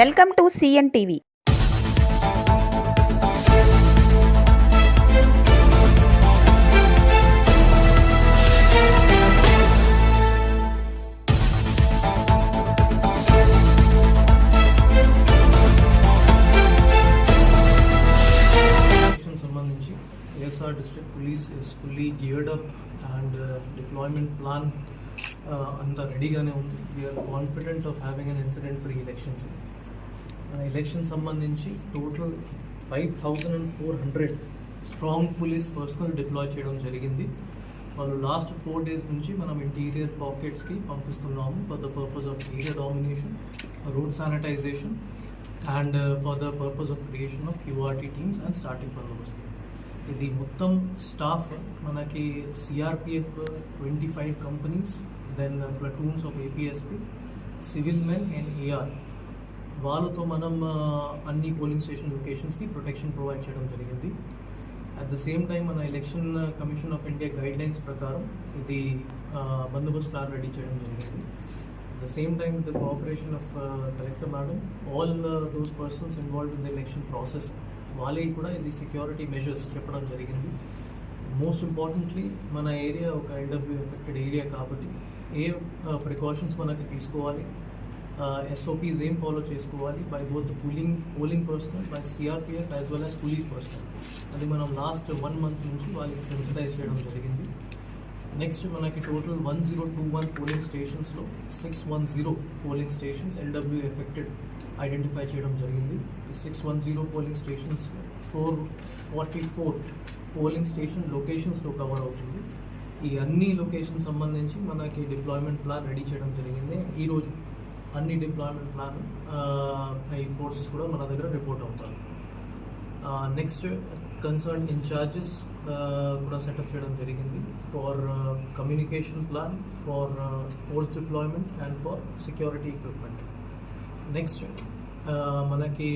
Welcome to CN TV. సంబంధించి ASR district police is fully geared up and deployment plan అంతా రెడీగానే ఉంది. We're confident of having an incident free elections మన election సంబంధించి total five thousand and four hundred strong police personnel deploy చేయడం జరిగింది. వాళ్ళు last four days నుంచి మనం ఇంటీరియర్ పాకెట్స్కి పంపిస్తున్నాము for the purpose of area domination road sanitization and for the purpose of creation of QRT teams and starting బందోబస్తు ఇది మొత్తం స్టాఫ్ మనకి CRPF twenty five companies then platoons of APSP civil men and AR వాళ్ళతో మనం అన్ని polling station లొకేషన్స్కి protection provide చేయడం జరిగింది. అట్ ద సేమ్ టైం మన election commission of India guidelines ప్రకారం ఇది బందోబస్తు ప్లాన్ రెడీ చేయడం జరిగింది. The same time the cooperation of collector madam all those persons involved in the election process వాళ్ళకి కూడా ఇది సెక్యూరిటీ మెజర్స్ చెప్పడం జరిగింది. మోస్ట్ ఇంపార్టెంట్లీ మన ఏరియా ఒక ఐడబ్ల్యూ ఎఫెక్టెడ్ ఏరియా కాబట్టి ఏ ప్రికాషన్స్ మనకి తీసుకోవాలి. ఎస్ఓపీస్ ఏం ఫాలో చేసుకోవాలి by both polling polling personnel by CRPF as well as police personnel అది మనం లాస్ట్ వన్ మంత్ నుంచి వాళ్ళకి సెన్సిటైజ్ చేయడం జరిగింది. నెక్స్ట్ మనకి total one zero two one polling స్టేషన్స్లో six one zero polling stations LW affected identify చేయడం జరిగింది. Six one zero polling stations four forty four polling station లొకేషన్స్లో cover అవుతుంది. ఈ అన్ని లొకేషన్ సంబంధించి మనకి డిప్లాయ్మెంట్ ప్లాన్ రెడీ చేయడం జరిగింది. ఈరోజు అన్ని డిప్లాయ్మెంట్ ప్లాన్ ఈ ఫోర్సెస్ కూడా మన దగ్గర రిపోర్ట్ అవుతారు నెక్స్ట్ కన్సర్న్ ఇన్ఛార్జెస్ కూడా సెటప్ చేయడం జరిగింది. For communication plan for force deployment and for security equipment next మనకి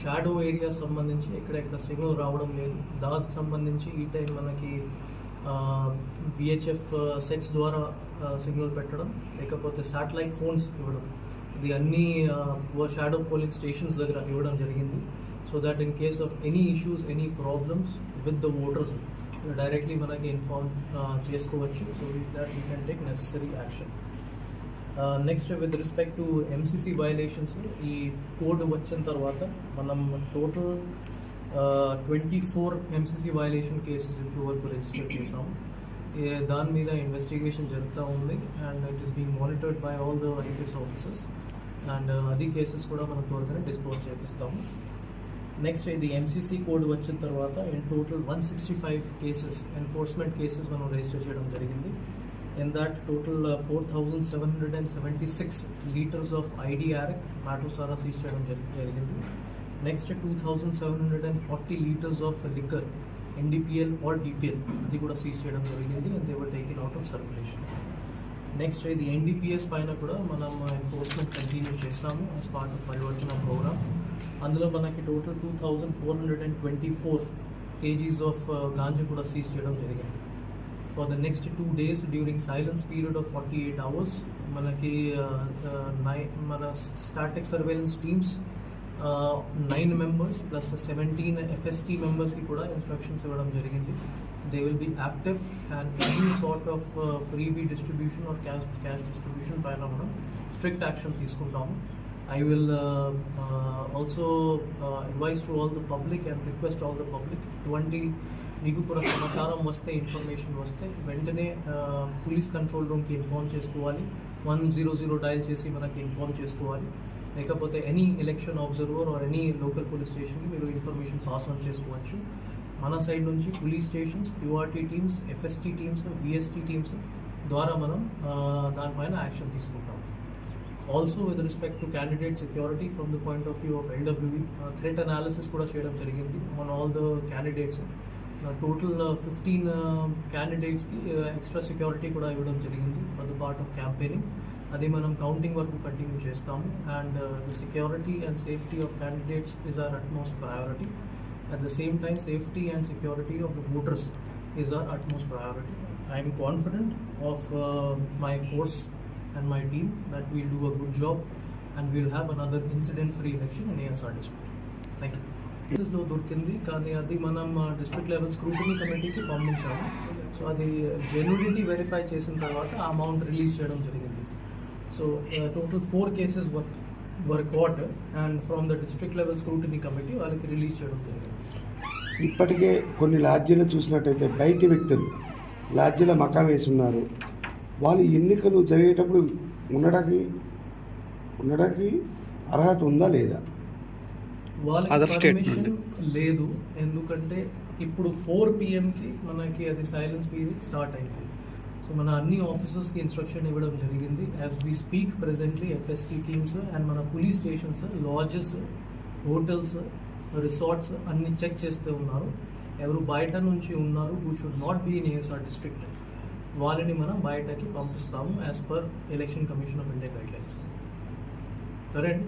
షాడో ఏరియా సంబంధించి ఎక్కడెక్కడ సిగ్నల్ రావడం లేదు. దానికి సంబంధించి ఈ టైం మనకి విహెచ్ఎఫ్ సెట్స్ ద్వారా సిగ్నల్ పెట్టడం లేకపోతే శాటిలైట్ ఫోన్స్ ఇవ్వడం. ఇది అన్ని షాడో పోలింగ్ స్టేషన్స్ దగ్గర ఇవ్వడం జరిగింది. So that in case of any issues any problems with the voters directly మనకి ఇన్ఫార్మ్ చేసుకోవచ్చు. So that you can take necessary action next with respect to MCC violations ఈ code వచ్చిన తర్వాత మనం total twenty four MCC violation cases ఇప్పుడు వరకు register చేసాం దాని మీద ఇన్వెస్టిగేషన్ జరుగుతూ ఉంది and it is being monitored by all the IPS officers and అది కేసెస్ కూడా మనం త్వరగానే డిస్పోజ్ చేపిస్తాము. నెక్స్ట్ ఇది ఎంసీసీ కోడ్ వచ్చిన తర్వాత in total one sixty five cases enforcement cases మనం రిజిస్టర్ చేయడం జరిగింది. In that total four thousand seven hundred and seventy six litres of ఐడిఆర్ఎక్ మాటోసారా సీజ్ చేయడం జరిగింది. Next two thousand seven hundred and forty litres of liquor NDPL or DPL అది కూడా seize చేయడం జరిగింది and they were taken out of circulation next ఇది NDPS పైన కూడా మనం ఎన్ఫోర్స్మెంట్ కంటిన్యూ చేస్తాము as part of Parivartana program అందులో మనకి total two thousand four hundred and twenty four KGs of ganja కూడా సీజ్ చేయడం జరిగింది. For the next two days during silence period of forty eight hours మనకి నై మన static surveillance teams nine members plus seventeen FST మెంబర్స్కి కూడా instructions ఇవ్వడం జరిగింది. They will be active and any sort of free distribution or cash cash distribution పైన కూడా strict action తీసుకుంటాము. I will uh, uh, also uh, advise to all the public and request all the public ఇటువంటి మీకు కూడా సమాచారం వస్తే information వస్తే వెంటనే పోలీస్ కంట్రోల్ రూమ్కి ఇన్ఫార్మ్ చేసుకోవాలి. వన్ జీరో జీరో డయల్ చేసి మనకి ఇన్ఫార్మ్ చేసుకోవాలి. లేకపోతే any election observer or any local police స్టేషన్కి మీరు ఇన్ఫర్మేషన్ పాస్ ఆన్ చేసుకోవచ్చు. మన సైడ్ నుంచి police stations QRT teams FST teams BST teams ద్వారా మనం దానిపైన యాక్షన్ తీసుకుంటాం. Also with respect to candidate security from the point of view of LWE threat analysis కూడా చేయడం జరిగింది. మన all the candidates total fifteen క్యాండిడేట్స్కి ఎక్స్ట్రా సెక్యూరిటీ కూడా ఇవ్వడం జరిగింది for the part of campaigning అది మనం కౌంటింగ్ వరకు కంటిన్యూ చేస్తాము. And the security and safety of candidates is are utmost priority at the same time safety and security of the voters is are utmost priority I'm confident of my force and my team that we'll do a good job and we'll have another incident free election in ASR district thank you కేసెస్లో దొరికింది కానీ అది మనం district level scrutiny కమిటీకి పంపించాము. So అది genuinity verify చేసిన తర్వాత ఆ అమౌంట్ రిలీజ్ చేయడం జరిగింది. So total four cases were were caught and from the district level scrutiny committee వాళ్ళకి రిలీజ్ చేయడం జరిగింది. ఇప్పటికే కొన్ని లాడ్జీలు చూసినట్టయితే బయటి వ్యక్తులు లాడ్జీల మకాం వేసి ఉన్నారు వాళ్ళు ఎన్నికలు జరిగేటప్పుడు ఉండడానికి ఉండడానికి అర్హత ఉందా లేదా? వాళ్ళకి పర్మిషన్. లేదు. ఎందుకంటే ఇప్పుడు ఫోర్ పిఎంకి మనకి అది సైలెన్స్ పీరియడ్ స్టార్ట్ అయింది. సో మన అన్ని ఆఫీసర్స్కి ఇన్స్ట్రక్షన్ ఇవ్వడం జరిగింది. As we speak presently FST teams and మన police stations lodges hotels resorts అన్ని చెక్ చేస్తూ ఉన్నారు. ఎవరు బయట నుంచి ఉన్నారు who should not be in ASR district వాళ్ళని మనం బయటకి పంపిస్తాము as per election commission of India guidelines సరే అండి?